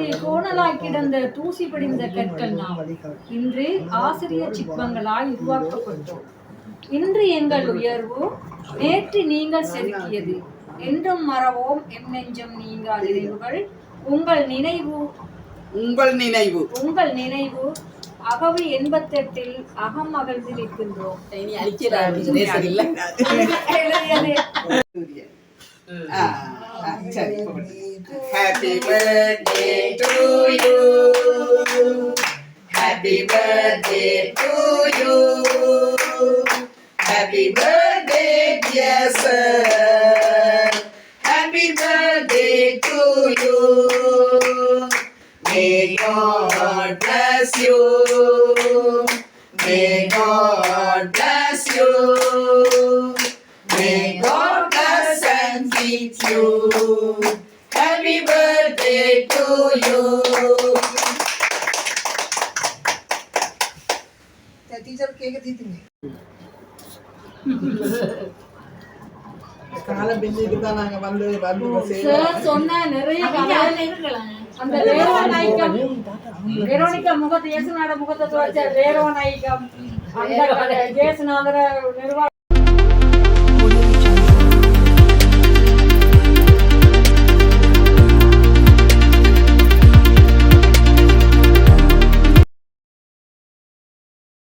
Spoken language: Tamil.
கோணலாய் கிடந்த தூசி படிந்த கற்கள் நாம் இன்று ஆசிரியர் சிற்பங்களாய் உருவாக்கப்பட்டோம். இன்று எங்கள் உயர்வு நேற்று நீங்கள் செதுக்கியது. என்றும் மறவோம் எம் நெஞ்சம் நீங்கா நினைவுகள் உங்கள் நினைவு உங்கள் நினைவு. உங்கள் நினைவு அகவி எண்பத்தெட்டில் அகம் அகழ்ந்திருக்கின்றோம். இனி அழிக்கிறாரு சரியில்லை. எழுதியது ஆ, ஆ, சரி happy birthday to you happy birthday to you happy birthday dear sir happy birthday to you may God bless you Keep you. Happy birthday to you. முகத்தை முகத்தை துவைச்ச வேரோவ நாயக்கம் அந்த ஜேசுநாதர நிர்வாக